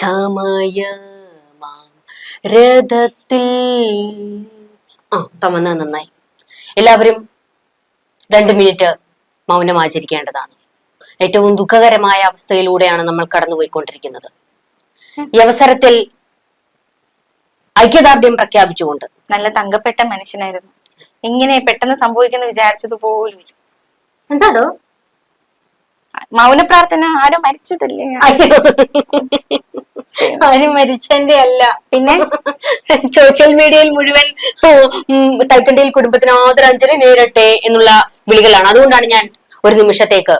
സമയമാം. രഥത്തിൽ. ആ തമന്ന നന്നായി. എല്ലാവരും രണ്ട് മിനിറ്റ് മൗനം ആചരിക്കേണ്ടതാണ്. ഏറ്റവും ദുഃഖകരമായ അവസ്ഥയിലൂടെയാണ് നമ്മൾ കടന്നുപോയിക്കൊണ്ടിരിക്കുന്നത്. ഈ അവസരത്തിൽ ഐക്യദാർഢ്യം പ്രഖ്യാപിച്ചുകൊണ്ട്. നല്ല തങ്കപ്പെട്ട മനുഷ്യനായിരുന്നു. ഇങ്ങനെ പെട്ടെന്ന് സംഭവിക്കുന്ന വിചാരിച്ചത് പോലും എന്താടോ? മൗനപ്രാർത്ഥന മൗന പ്രാർത്ഥന ആരോ മരിച്ചതല്ലേ? ആരും മരിച്ചന്റെ അല്ല. പിന്നെ സോഷ്യൽ മീഡിയയിൽ മുഴുവൻ തൈക്കണ്ടിയിൽ കുടുംബത്തിന് ആദരാഞ്ജലി നേരട്ടെ എന്നുള്ള വിളികളാണ്. അതുകൊണ്ടാണ് ഞാൻ ഒരു നിമിഷത്തേക്ക്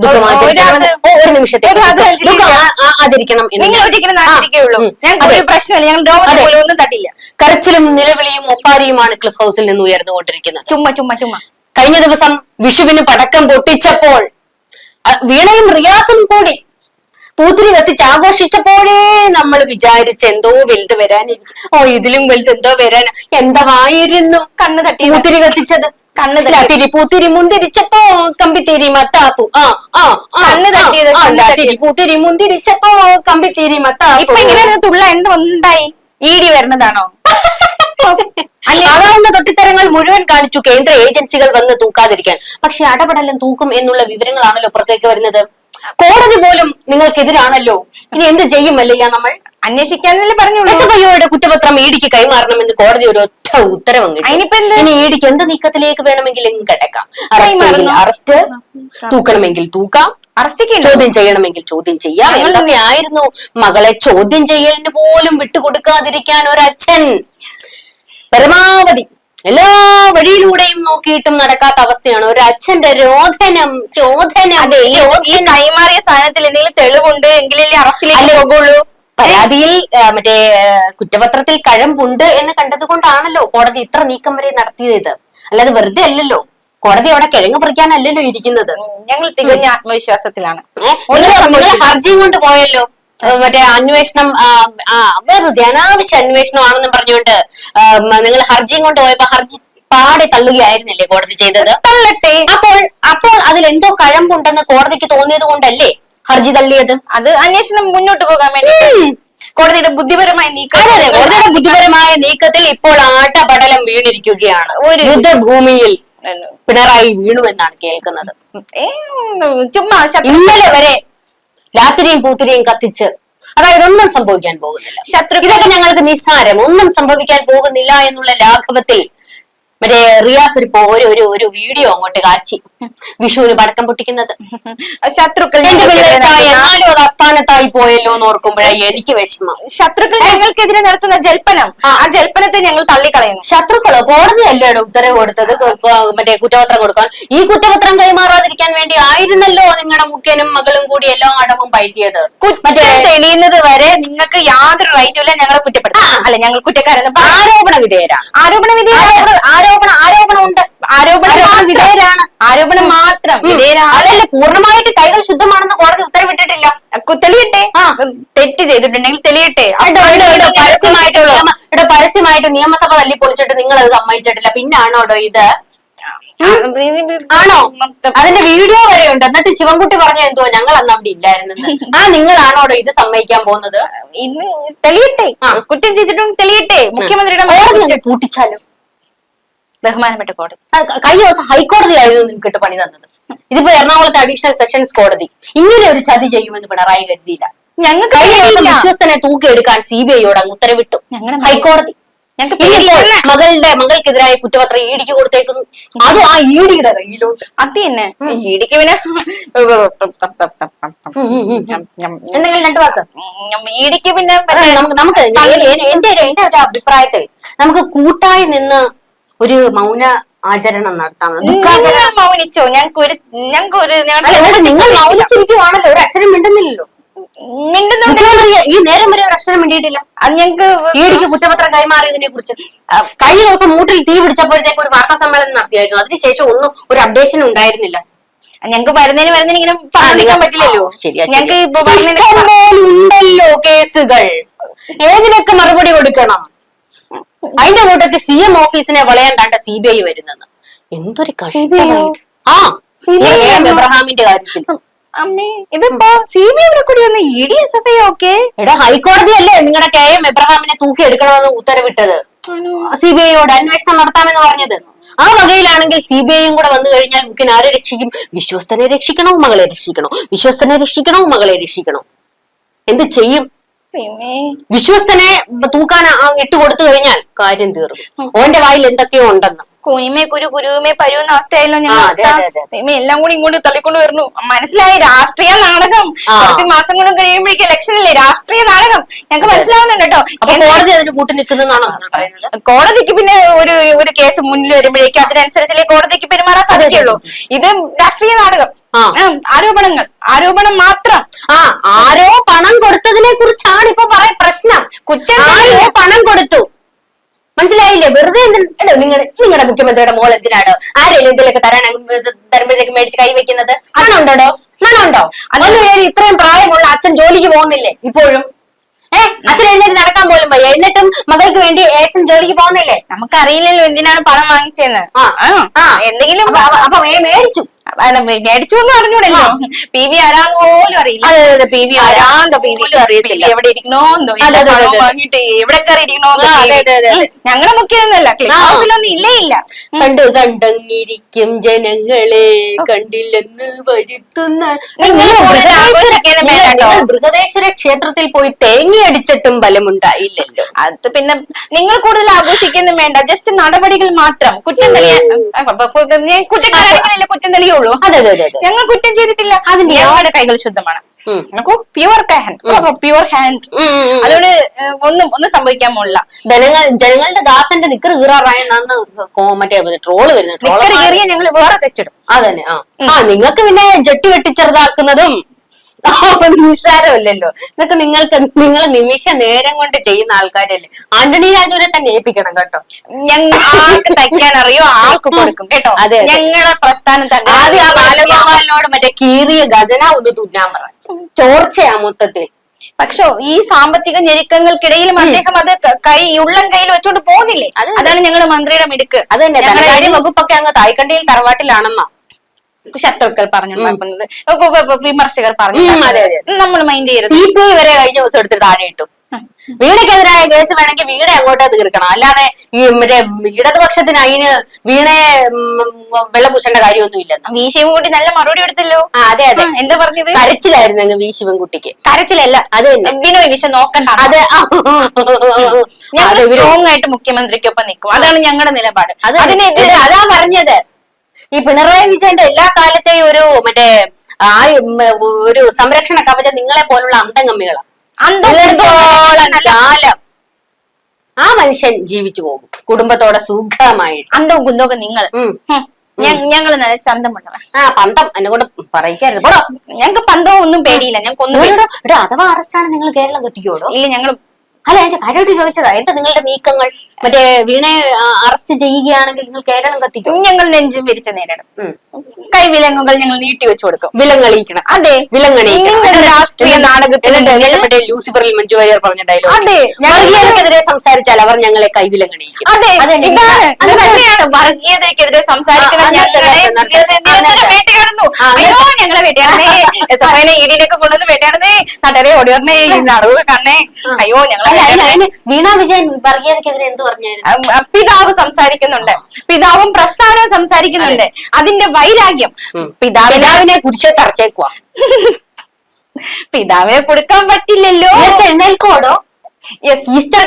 ഒരു- നിമിഷത്തേക്ക് ആചരിക്കണം നിങ്ങൾ ഒരിക്കലും പ്രശ്നമില്ല. തട്ടില്ല. കരച്ചിലും നിലവിളിയും ഒപ്പാരിയുമാണ് ക്ലിഫ് ഹൗസിൽ നിന്ന് ഉയർന്നുകൊണ്ടിരിക്കുന്നത്. ചുമ്മാ ചുമ്മാ ചുമ്മാ. കഴിഞ്ഞ ദിവസം വിഷുവിന് പടക്കം പൊട്ടിച്ചപ്പോൾ വീണയും റിയാസും കൂടി പൂത്തിരി കത്തിച്ച് ആഘോഷിച്ചപ്പോഴേ നമ്മൾ വിചാരിച്ച എന്തോ വലുത് വരാനിരിക്കും ഓ ഇതിലും വലുത് എന്തോ വരാൻ എന്തായിരുന്നു കണ്ണ് തട്ടി പൂത്തിരി കത്തിച്ചത് കണ്ണ് തട്ടിരി തിരി പൂത്തിരി മുന്തിരിച്ചപ്പോ കമ്പിത്തിരി മത്താപ്പു. ആ ആ കണ്ണ് തട്ടിയത്, പൂത്തിരി മുന്തിരിച്ചപ്പോ കമ്പിത്തിരി ഇപ്പൊ മത്താപ്പു ഇങ്ങനെ തുള്ള എന്ത് ഉണ്ടായി ഇടി വരുന്നതാണോ ആകാവുന്ന തൊട്ടിത്തരങ്ങൾ മുഴുവൻ കാണിച്ചു കേന്ദ്ര ഏജൻസികൾ വന്ന് തൂക്കാതിരിക്കാൻ. പക്ഷെ അടപടലം തൂക്കും എന്നുള്ള വിവരങ്ങളാണല്ലോ പുറത്തേക്ക് വരുന്നത്. കോടതി പോലും നിങ്ങൾക്കെതിരാണല്ലോ. ഇനി എന്ത് ചെയ്യും അല്ലയ്യ നമ്മൾ? അന്വേഷിക്കാന്നല്ലേ പറഞ്ഞു എസ് എഫ് ഐയുടെ കുറ്റപത്രം ഇഡിക്ക് കൈമാറണമെന്ന് കോടതി ഒരു ഒറ്റ ഉത്തരവ്? ഇനി ഇഡിക്ക് എന്ത് നീക്കത്തിലേക്ക് വേണമെങ്കിലും കിടക്കാം. അറസ്റ്റ് തൂക്കണമെങ്കിൽ തൂക്കാം. അറസ്റ്റ് ചോദ്യം ചെയ്യണമെങ്കിൽ ചോദ്യം ചെയ്യാം. എന്തൊക്കെയായിരുന്നു മകളെ ചോദ്യം ചെയ്യലിന് പോലും വിട്ടുകൊടുക്കാതിരിക്കാൻ ഒരച്ഛൻ. പരമാവധി എല്ലാ വഴിയിലൂടെയും നോക്കിയിട്ടും നടക്കാത്ത അവസ്ഥയാണ്. ഒരു അച്ഛന്റെ രോധനം രോധനം. ഈ. കൈമാറിയ സാധനത്തിൽ എന്തെങ്കിലും തെളിവുണ്ട്? എങ്കിലല്ലേ അറസ്റ്റിലേക്ക് പോകുള്ളൂ. പരാതിയിൽ മറ്റേ കുറ്റപത്രത്തിൽ കഴമ്പുണ്ട് എന്ന് കണ്ടത് കൊണ്ടാണല്ലോ കോടതി ഇത്ര നീക്കം വരെ നടത്തിയത്. അല്ലാതെ വെറുതെ അല്ലല്ലോ. കോടതി അവിടെ കിഴങ്ങ് പറിക്കാനല്ലല്ലോ ഇരിക്കുന്നത്. ഞങ്ങൾ തികഞ്ഞ ആത്മവിശ്വാസത്തിലാണ്. ഹർജിയും കൊണ്ട് പോയല്ലോ. മറ്റേ അന്വേഷണം വെറുതെ അനാവശ്യ അന്വേഷണമാണെന്നും പറഞ്ഞുകൊണ്ട് നിങ്ങൾ ഹർജിയും കൊണ്ട് പോയപ്പോ ഹർജി പാടെ തള്ളുകയായിരുന്നില്ലേ കോടതി ചെയ്തത്? തള്ളട്ടെ. അപ്പോൾ അപ്പോൾ അതിൽ എന്തോ കഴമ്പുണ്ടെന്ന് കോടതിക്ക് തോന്നിയത് കൊണ്ടല്ലേ ഹർജി തള്ളിയത്? അത് അന്വേഷണം മുന്നോട്ട് പോകാൻ വേണ്ടി. കോടതിയുടെ ബുദ്ധിപരമായ നീക്കം അതെ അതെ. കോടതിയുടെ ബുദ്ധിപരമായ നീക്കത്തിൽ ഇപ്പോൾ ആട്ടപടലം വീണിരിക്കുകയാണ്. ഒരു യുദ്ധഭൂമിയിൽ പിണറായി വീണു എന്നാണ് കേൾക്കുന്നത്. ചുമ്മാ ഇന്നലെ വരെ രാത്രിയും പൂത്തിരിയും കത്തിച്ച് അതായത് ഒന്നും സംഭവിക്കാൻ പോകുന്നില്ല. ശത്രു ഇതൊക്കെ ഞങ്ങൾക്ക് നിസ്സാരം. ഒന്നും സംഭവിക്കാൻ പോകുന്നില്ല എന്നുള്ള ലാഘവത്തിൽ മറ്റേ റിയാസ് ഒരു ഒരു ഒരു ഒരു വീഡിയോ അങ്ങോട്ട് കാച്ചി. വിഷുവിന് പടക്കം പൊട്ടിക്കുന്നത്. ശത്രുക്കൾ അത് അസ്ഥാനത്തായി പോയല്ലോ എന്ന് ഓർക്കുമ്പോഴേ എനിക്ക് വിഷമം. ശത്രുക്കൾ ഞങ്ങൾക്കെതിരെ നടത്തുന്ന ജൽപ്പനം. ആ ജൽപ്പനത്തെ ഞങ്ങൾ തള്ളിക്കളയുന്നു. കോടതി കോടതിയല്ലേ ഉത്തരവ് കൊടുത്തത്? മറ്റേ കുറ്റപത്രം കൊടുക്കാൻ. ഈ കുറ്റപത്രം കൈമാറാതിരിക്കാൻ വേണ്ടി ആയിരുന്നല്ലോ നിങ്ങളുടെ മുഖ്യനും മകളും കൂടി എല്ലാ അടവും പയറ്റിയത്. തെളിയുന്നത് വരെ നിങ്ങൾക്ക് യാതൊരു റൈറ്റും ഇല്ല ഞങ്ങളെ കുറ്റപ്പെടുത്താം അല്ല ഞങ്ങൾ കുറ്റക്കാരെന്ന്. ആരോപണ വിധേയരാ. ആരോപണ വിധേയരാണ് ആരോപണ ആരോപണം ഉണ്ട് ആരോപണം. വിധേയരാണ്. ആരോപണം മാത്രം. അതല്ല പൂർണമായിട്ട് കൈകൾ ശുദ്ധമാണെന്ന് കോടതി ഉത്തരവിട്ടിട്ടില്ല തെളിയട്ടെ. ആ. തെറ്റ് ചെയ്തിട്ടുണ്ടെങ്കിൽ തെളിയട്ടെ. പരസ്യമായിട്ട് ഇവിടെ പരസ്യമായിട്ട് നിയമസഭ തല്ലിപ്പൊളിച്ചിട്ട് നിങ്ങൾ അത് സമ്മതിച്ചിട്ടില്ല പിന്നാണോടോ ഇത്? ആണോ? അതിന്റെ വീഡിയോ വരെ ഉണ്ട്. എന്നിട്ട് ശിവൻകുട്ടി പറഞ്ഞ എന്തോ ഞങ്ങൾ അന്ന് അവിടെ ഇല്ലായിരുന്നു ആ നിങ്ങളാണോടോ ഇത് സമ്മതിക്കാൻ പോകുന്നത്? തെളിയട്ടെ. കുറ്റം ചെയ്തിട്ടും തെളിയട്ടെ. മുഖ്യമന്ത്രിയുടെ പൂട്ടിച്ചാലോ. ബഹുമാനപ്പെട്ട കോടതി. കഴിഞ്ഞ ദിവസം ഹൈക്കോടതിയായിരുന്നു നിങ്ങൾക്ക് പണി തന്നത്. ഇതിപ്പോ എറണാകുളത്തെ അഡീഷണൽ സെഷൻസ് കോടതി. ഇങ്ങനെ ഒരു ചതി ചെയ്യുമെന്ന് പിണറായി കരുതിയില്ല. ഞങ്ങൾക്ക് കഴിഞ്ഞ ദിവസം. വിശ്വസ്തനെ തൂക്കിയെടുക്കാൻ സി ബി ഐയോട് അങ്ങ് ഉത്തരവിട്ടു. ഞങ്ങളുടെ ഹൈക്കോടതി. മകളുടെ മകൾക്കെതിരായ കുറ്റപത്രം ഇഡിക്ക് കൊടുത്തേക്കുന്നു. അതും ആ ഇഡിയുടെ കയ്യിലോട്ട്. അത് തന്നെ. ഇടിക്ക് പിന്നെ എന്തെങ്കിലും രണ്ടു വാക്ക്? ഇടിക്ക് പിന്നെ നമുക്ക് എന്റെ എന്റെ ഒരു അഭിപ്രായത്തിൽ നമുക്ക് കൂട്ടായി നിന്ന് ഒരു മൗന ആചരണം നടത്താമോ ദുഃഖാചരണം. മൗനിച്ചോ? ഞങ്ങൾക്ക് ഒരു ഞങ്ങൾക്ക് ഒരു അല്ല, എന്നിട്ട് നിങ്ങൾ മൗനിച്ചിരിക്കുവാണല്ലോ. ഒരു അക്ഷരം മിണ്ടുന്നില്ലല്ലോ. മിണ്ടുന്നുണ്ട്. മുഖ്യമന്ത്രി ഈ നേരം വരെ ഒരു അക്ഷരം മിണ്ടിയിട്ടില്ല. അത് ഞങ്ങൾക്ക് ഈടിക്ക് കുറ്റപത്രം കൈമാറിയതിനെ കുറിച്ച് കഴിഞ്ഞ ദിവസം മൂട്ടിൽ തീ പിടിച്ചപ്പോഴത്തേക്ക് ഒരു വാർത്താ സമ്മേളനം നടത്തിയായിരുന്നു. അതിനുശേഷം ഒന്നും ഒരു അപ്ഡേഷൻ ഉണ്ടായിരുന്നില്ല. ഞങ്ങൾക്ക് വരുന്നതിന് വരുന്നതിന് ഇങ്ങനെ പറഞ്ഞിരിക്കാൻ പറ്റില്ലല്ലോ. ശരിയാ ഞങ്ങൾക്ക് ഇപ്പൊ കേസുകൾ. ഏതിനൊക്കെ മറുപടി കൊടുക്കണം? അതിന്റെ കൂട്ടത്തിൽ സി എം ഓഫീസിനെ വളയാൻ കണ്ട സി ബി ഐ വരുന്നത്. എന്തൊരു കഷ്ടമായിട്ട്. ആ. എബ്രഹാമിന്റെ കാര്യത്തിൽ. അമ്മേ ഇതിപ്പോ സി ബി ഐ കൂടി വന്ന് E D S F I okay? എടാ ഹൈക്കോടതിയല്ലേ നിങ്ങളുടെ കെ എം എബ്രഹാമിനെ തൂക്കി എടുക്കണമെന്ന് ഉത്തരവിട്ടത്? സി ബി ഐയോട് അന്വേഷണം നടത്താമെന്ന് പറഞ്ഞത്. ആ വകയിലാണെങ്കിൽ സി ബി ഐയും കൂടെ വന്നു കഴിഞ്ഞാൽ ബുക്കിന് ആരെ രക്ഷിക്കും? വിശ്വസ്തനെ രക്ഷിക്കണോ? മകളെ രക്ഷിക്കണോ? വിശ്വസ്തനെ രക്ഷിക്കണോ? മകളെ രക്ഷിക്കണോ? എന്ത് ചെയ്യും? വിശ്വസ്തനെ തൂക്കാൻ ഇട്ടു കൊടുത്തു കഴിഞ്ഞാൽ കാര്യം തീർന്നു. ഓന്റെ വായിൽ എന്തൊക്കെയോ ഉണ്ടെന്ന്. കുനിമേ കുരു കുരുമേ എന്ന അവസ്ഥയായല്ലോ ഞാൻ ഞങ്ങൾ എല്ലാം കൂടി ഇങ്ങോട്ട് തള്ളിക്കൊണ്ട് വരുന്നു. മനസ്സിലായി രാഷ്ട്രീയ നാടകം. കുറച്ച് മാസം കൊണ്ട് കഴിയുമ്പോഴേക്കും ഇലക്ഷൻ അല്ലേ? രാഷ്ട്രീയ നാടകം. ഞങ്ങൾക്ക് മനസ്സിലാവുന്നുണ്ട് കേട്ടോ. കോടതി അതിന് കൂട്ടി നിൽക്കുന്നതാണോ കോടതിക്ക് പിന്നെ ഒരു ഒരു കേസ് മുന്നിൽ വരുമ്പോഴേക്കും അതിനനുസരിച്ചല്ലേ കോടതിക്ക് പെരുമാറാൻ സാധിക്കുള്ളൂ ഇത് രാഷ്ട്രീയ നാടകം. ആരോപണങ്ങൾ. ആരോപണം മാത്രം. ആ ആരോ പണം കൊടുത്തതിനെ കുറിച്ചാണ് ഇപ്പൊ പറയ പ്രശ്നം. കുറ്റം ആരോ പണം കൊടുത്തു. മനസ്സിലായില്ലേ? വെറുതെ എന്തിനാ? നിങ്ങൾ നിങ്ങളുടെ മുഖ്യമന്ത്രിയുടെ മോൾ എന്തിനാണ് ആരെങ്കിലും എന്തെങ്കിലുമൊക്കെ തരാൻ തരുമ്പോഴേക്ക് മേടിച്ച് കൈവയ്ക്കുന്നത്? മണുണ്ടോ മണുണ്ടോ അതൊന്നും പേര് ഇത്രയും പ്രായമുള്ള അച്ഛൻ ജോലിക്ക് പോകുന്നില്ലേ ഇപ്പോഴും? ഏ? അച്ഛൻ എഴുന്നേറ്റ് നടക്കാൻ പോലും വയ്യ. എന്നിട്ടും മകൾക്ക് വേണ്ടി അച്ഛൻ ജോലിക്ക് പോകുന്നില്ലേ? നമുക്കറിയില്ലല്ലോ എന്തിനാണ് പണം വാങ്ങിച്ചെന്ന്. ആ. എന്തെങ്കിലും അപ്പൊ മേടിച്ചു. അല്ല, മേടിച്ചു എന്ന് അറിഞ്ഞൂടല്ലോ പി വി ആരാന്ന് പോലും അറിയില്ല. പി വി ആരാന്തോ പി പോലും അറിയത്തില്ല. എവിടെ ഇരിക്കണോന്നോ. വാങ്ങിട്ട് എവിടെ കയറി ഇരിക്കണോന്നോ. ഞങ്ങളുടെ മുഖ്യൊന്നുമല്ല ക്ലിപ്പ് ആ. ഇല്ലേ ഇല്ല കണ്ടു കണ്ടങ്ങിരിക്കും ജനങ്ങളെ കണ്ടില്ലെന്ന് വരുത്തുന്ന ബൃഹദേശ്വര- ക്ഷേത്രത്തിൽ പോയി തേങ്ങി തേങ്ങയടിച്ചിട്ടും ഫലമുണ്ടായില്ലല്ലോ. അത് പിന്നെ നിങ്ങൾ കൂടുതൽ ആഘോഷിക്കുന്നു വേണ്ട. ജസ്റ്റ് നടപടികൾ മാത്രം. കുറ്റം തെളിയാൻ കുറ്റക്കാരാണെങ്കിലല്ലേ കുറ്റം തെളിയുള്ളൂ അതെ അതെ അതെ അതെ. ഞങ്ങൾ കുറ്റം ചെയ്തിട്ടില്ല. അതിന്റെ ഞങ്ങളുടെ കൈകൾ ശുദ്ധമാണ്. നമുക്ക് പ്യുവർ ഹാൻഡ് പ്യുവർ ഹാൻഡ്. അതുകൊണ്ട് ഒന്നും ഒന്നും സംഭവിക്കാൻ പോണില്ല. ജനങ്ങൾ ജനങ്ങളുടെ ദാസന്റെ നിക്കർ കീറാറായ മറ്റേ ട്രോൾ വരുന്നത്. ട്രോൾ നിക്കറ് ഞങ്ങൾ വേറെ തെച്ചിടും അതന്നെ ആ നിങ്ങൾക്ക് പിന്നെ ജട്ടി വെട്ടിച്ചെറുതാക്കുന്നതും നിസ്സാരമല്ലല്ലോ. ഇതൊക്കെ നിങ്ങൾക്ക് നിങ്ങൾ നിമിഷ നേരം കൊണ്ട് ചെയ്യുന്ന ആൾക്കാരല്ലേ. ആന്റണി രാജുവിനെ തന്നെ ഏൽപ്പിക്കണം കേട്ടോ. ഞങ്ങൾ ആർക്ക് തയ്ക്കാൻ അറിയോ? ആൾക്ക് കൊടുക്കും കേട്ടോ. അതെ. ഞങ്ങളെ പ്രസ്ഥാനം തന്നെ. ആദ്യം ആ ബാലഗോപാലിനോട് മറ്റേ കീറിയ ഗജന ഒന്ന് തുന്നാൻ പറ. ചോർച്ചയാ മൊത്തത്തിൽ പക്ഷോ ഈ സാമ്പത്തിക ഞെരുക്കങ്ങൾക്കിടയിലും അദ്ദേഹം അത് കൈ ഉള്ളം കയ്യിൽ വെച്ചോണ്ട് പോകുന്നില്ലേ അതാണ് ഞങ്ങളുടെ മന്ത്രിയുടെ മിടുക്ക്. അത് തന്നെ. വകുപ്പൊക്കെ അങ്ങ് തായ്ക്കണ്ടിയിൽ തറവാട്ടിലാണെന്നാ. ശത്രുക്കൾ പറഞ്ഞുണ്ടാക്കുന്നത്. വിമർശകർ ഉം, അതെ, അതെ. പറഞ്ഞു നമ്മൾ മൈൻഡ് ചെയ്യരുത്. സി പി വരെ കഴിഞ്ഞ ദിവസം എടുത്ത് താഴെ ഇട്ടു. വീണയ്ക്കെതിരായ കേസ് വേണമെങ്കിൽ വീണ അങ്ങോട്ട് തീർക്കണം അല്ലാതെ ഈ മറ്റേ ഇടതുപക്ഷത്തിന് അതിന് വീണയെ ഉം, വെള്ളപൂശേണ്ട കാര്യമൊന്നും ഇല്ലെന്ന്. വീശയും കൂടി നല്ല മറുപടി എടുത്തല്ലോ. ആ അതെ അതെ. എന്താ പറഞ്ഞത്? കരച്ചിലായിരുന്നു അങ്ങ് വി ശിവൻകുട്ടിക്ക്. കരച്ചിലല്ല. അത് എന്തിനോ ബിനോയ് വിശ നോക്കണ്ട. അത്. ഞങ്ങൾ സ്ട്രോങ് ആയിട്ട് മുഖ്യമന്ത്രിക്കൊപ്പം നിൽക്കും. അതാണ് ഞങ്ങളുടെ നിലപാട്. അത് അതിനെതിരെ അതാ പറഞ്ഞത്. ഈ പിണറായി വിജയന്റെ എല്ലാ കാലത്തെയും ഒരു മറ്റേ ആ ഒരു സംരക്ഷണ കവചം നിങ്ങളെ പോലുള്ള അന്തംഗമ്മികളാണ് കാലം ആ മനുഷ്യൻ ജീവിച്ചു പോകും. കുടുംബത്തോടെ സുഖമായിട്ട് അന്തവും കുന്തവും നിങ്ങൾ. ഞങ്ങൾ ചന്തം ചന്തമുണ്ടവൻ ആ പന്തം എന്നെ കൊണ്ട് പറയിക്കായിരുന്നു പോടോ. ഞങ്ങൾക്ക് പന്തവും ഒന്നും പേടിയില്ല. ഞങ്ങൾക്ക് ഒന്നും അഥവാ അറസ്റ്റാണ് നിങ്ങൾ കേരളം കത്തിക്കോടോ ഇല്ല ഞങ്ങൾ അല്ല ഞാൻ കാര്യമായിട്ട് ചോദിച്ചതാ. എന്താ നിങ്ങളുടെ നീക്കങ്ങൾ? മറ്റേ വീണയെ അറസ്റ്റ് ചെയ്യുകയാണെങ്കിൽ നിങ്ങൾ കേരളം കത്തിക്കും. ഞങ്ങൾ നെഞ്ചും വിരിച്ച് നേരിടും. കൈവിലങ്ങുകൾ ഞങ്ങൾ നീട്ടി വെച്ചു കൊടുക്കും. വിലങ്ങണിയിക്കണം. അതെ. വിലങ്ങണിയിക്കണം. രാഷ്ട്രീയ നാടകത്തിൽ ലൂസിഫറിൽ മഞ്ജു വാര്യർ പറഞ്ഞ ഡയലോഗ് അതെ. വർഗീയതക്കെതിരെ സംസാരിച്ചാൽ അവർ ഞങ്ങളെ കൈവിലങ്ങണിയിക്കും അതെ. തന്നെയാണ് ഞങ്ങളെ അന്നത്തെ. വേട്ടയാടുന്നു അയ്യോ ഞങ്ങളെ വേട്ടയാടണേ സഭനെ ഇടിയിലൊക്കെ കൊണ്ടുവന്ന് വേട്ടയാടണേ നാട്ടുകാരെ ഓടിയറണേ ഈ നടവ് കണ്ണേ അയ്യോ ഞങ്ങളെ വീണ വിജയൻ വർഗീയതക്കെതിരെ എന്ത് പിതാവ് സംസാരിക്കുന്നുണ്ട്. പിതാവും പ്രസ്ഥാനവും സംസാരിക്കുന്നുണ്ട്. അതിന്റെ വൈരാഗ്യം. പിതാവിനെ പിതാവിനെ തർച്ചേക്കുക അറച്ചേക്കുവാ പിതാവിനെ കൊടുക്കാൻ പറ്റില്ലല്ലോ. എഴുന്നേൽക്കോടോ ഈസ്റ്റർ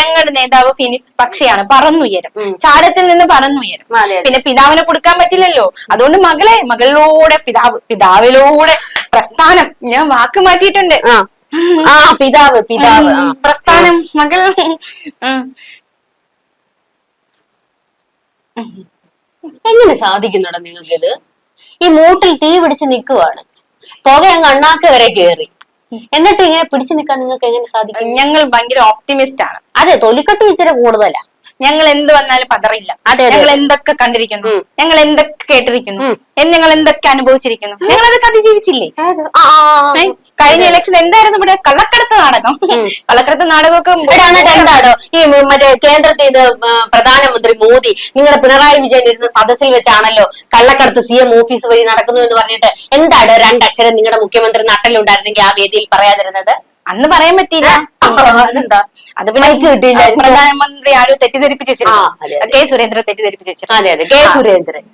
ഞങ്ങളുടെ നേതാവ് ഫിനിക്സ് പക്ഷിയാണ്. പറന്നുയരും. ചാടത്തിൽ ചാരത്തിൽ നിന്ന് പറന്നുയരും. പിന്നെ പിതാവിനെ കൊടുക്കാൻ പറ്റില്ലല്ലോ. അതുകൊണ്ട് മകളെ മകളിലൂടെ പിതാവ് പിതാവിലൂടെ പ്രസ്ഥാനം. ഞാൻ വാക്ക് മാറ്റിയിട്ടുണ്ട്. ആ പിതാവ് പിതാവ്. പ്രസ്ഥാനം മകൾ. എങ്ങനെ സാധിക്കുന്നുണ്ടോ നിങ്ങൾക്ക് ഇത് ഈ മൂട്ടിൽ തീ പിടിച്ച് നിൽക്കുവാണ്. പുക അങ്ങ് അണ്ണാക്ക് വരെ കേറി. എന്നിട്ട് ഇങ്ങനെ പിടിച്ചു നിൽക്കാൻ നിങ്ങൾക്ക് എങ്ങനെ സാധിക്കും? ഞങ്ങൾ ഭയങ്കര ഓപ്റ്റിമിസ്റ്റ് ആണ്. അതെ തൊലിക്കട്ടി ഇച്ചിരി കൂടുതലാ. ഞങ്ങൾ എന്ത് വന്നാലും പതറില്ല. ഞങ്ങൾ എന്തൊക്കെ കണ്ടിരിക്കുന്നു? ഞങ്ങൾ എന്തൊക്കെ കേട്ടിരിക്കുന്നു? ഞങ്ങൾ എന്തൊക്കെ അനുഭവിച്ചിരിക്കുന്നു? ഞങ്ങൾ അതൊക്കെ അതിജീവിച്ചില്ലേ. കഴിഞ്ഞ ഇലക്ഷൻ എന്തായിരുന്നു ഇവിടെ? കള്ളക്കടത്ത് നാടകം. കള്ളക്കടത്ത് നാടകമൊക്കെ രണ്ടാടോ ഈ മറ്റേ കേന്ദ്രത്തിൽ ഇത് പ്രധാനമന്ത്രി മോദി നിങ്ങളുടെ പിണറായി വിജയൻ ഇരുന്ന സദസ്സിൽ വെച്ചാണല്ലോ കള്ളക്കടത്ത് സി എം ഓഫീസ് വഴി നടക്കുന്നു എന്ന് പറഞ്ഞിട്ട്. എന്താടോ രണ്ടക്ഷരം നിങ്ങളുടെ മുഖ്യമന്ത്രി നട്ടലുണ്ടായിരുന്നെങ്കിൽ ആ വേദിയിൽ പറയാതിരുന്നത്? അന്ന് പറയാൻ പറ്റിയില്ല. അതെന്താ? അത് പിന്നെ കിട്ടിയില്ല. കിട്ടിയില്ലായിരുന്നു. പ്രധാനമന്ത്രി ആരും തെറ്റിദ്ധരിപ്പിച്ച് വെച്ചിരുന്നു കെ സുരേന്ദ്രൻ തെറ്റിദ്ധരിപ്പിച്ച് വെച്ചിരുന്നു അതെ അതെ. കെ സുരേന്ദ്രൻ.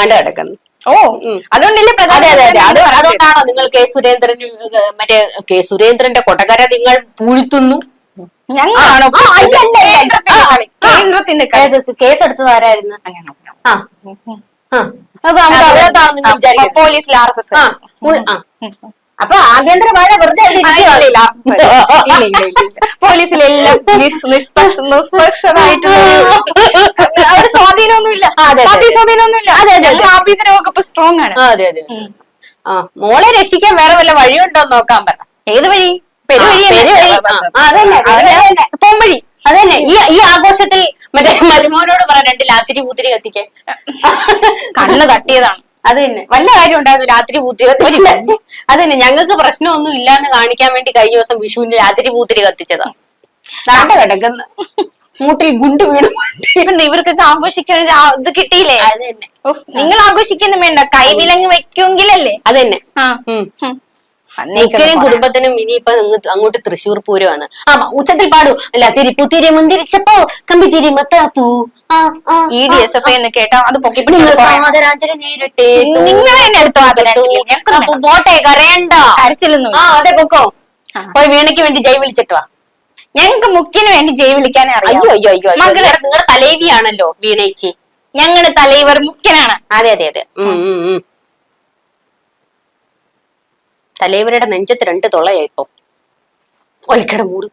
ആണ്ട് കിടക്കുന്നു. ഓ അതുകൊണ്ടല്ലേ അതെ അതെ അതെ. അത് അതുകൊണ്ടാണോ നിങ്ങൾ കെ സുരേന്ദ്രൻ മറ്റേ കെ സുരേന്ദ്രന്റെ കൊട്ടകര നിങ്ങൾ പൂഴ്ത്തുന്നു? ഞങ്ങളാണോ. കേന്ദ്രത്തിന്റെ കേസ് എടുത്തത് ആരായിരുന്നു അത് നമുക്ക് അറിയാത്താണെന്ന് വിചാരിക്കുന്നു പോലീസിൽ ആർ എസ് എസ്. അപ്പൊ ആഭ്യന്തര മഴ വെറുതെ. പോലീസിലെല്ലാം നിസ്- അവിടെ സ്വാധീനമൊന്നുമില്ല. പാർട്ടി. സ്വാധീനമൊന്നുമില്ല. അതെ, അതെ, ആഭ്യന്തര വകുപ്പ് സ്ട്രോങ് ആണ്. അതെ അതെ ആ മോളെ രക്ഷിക്കാൻ വേറെ വല്ല വഴിയുണ്ടോ എന്ന് നോക്കാൻ പറ. ഏത് വഴി. പോംവഴി അതന്നെ. ഈ ഈ ആഘോഷത്തിൽ മറ്റേ മരുമോനോട് പറ രണ്ട് ലാത്തിരി പൂത്തിരി കത്തിക്കാൻ കണ്ണ് തട്ടിയതാണ്. അത് തന്നെ. വല്ല കാര്യം ഉണ്ടായിരുന്നു രാത്രി പൂത്തിരി കത്തിരില്ല അത് തന്നെ. ഞങ്ങൾക്ക് പ്രശ്നമൊന്നും ഇല്ലാന്ന് കാണിക്കാൻ വേണ്ടി കഴിഞ്ഞ ദിവസം വിഷുവിന്റെ രാത്രി പൂത്തിരി കത്തിച്ചതാ. താണ്ട കിടക്കുന്ന. മൂട്ടിൽ ഗുണ്ട് വീണു. ഇവർക്കൊക്കെ ആഘോഷിക്കാൻ ഒരു ഇത് കിട്ടിയില്ലേ? അത് തന്നെ. നിങ്ങൾ ആഘോഷിക്കുന്നു വേണ്ട. കൈവിലങ്ങ് വെക്കുമെങ്കിലല്ലേ? അത് തന്നെ. ആ. മിക്കനും. കുടുംബത്തിനും ഇനിയിപ്പൊ ഇപ്പൊ അങ്ങോട്ട് തൃശ്ശൂർ പൂരമാണ്. ആ ഉച്ചത്തിൽ പാടൂ. അല്ല തിരിപ്പുത്തിരി മുന്തിരിച്ചപ്പോ കമ്പിത്തിരി മത്താപ്പൂ. ഇ ഡി എസ് എഫ് എന്ന് കേട്ടോ അത് പറയാം. നേരിട്ടെ. നിങ്ങൾ തന്നെ എടുത്തു പോട്ടെ കരയണ്ട. കരച്ചിലൊന്നും ആ അതെ പൊക്കോ. പോയി വീണയ്ക്ക് വേണ്ടി ജൈ വിളിച്ചിട്ട് വാ. ഞങ്ങൾക്ക് മുക്കിന് വേണ്ടി ജൈ വിളിക്കാനേ അറിയാം. അയ്യോ അയ്യോ അയ്യോ അയ്യോ. മകളെ നിങ്ങളുടെ തലേവിയാണല്ലോ വീണേച്ചി. ഞങ്ങളുടെ തലൈവർ മുക്കനാണ്. അതെ അതെ അതെ. ഉം, ഉം, തലൈവരുടെ നെഞ്ചത്ത് രണ്ട് തൊളയായിപ്പോ ഒലിക്കട മൂട്.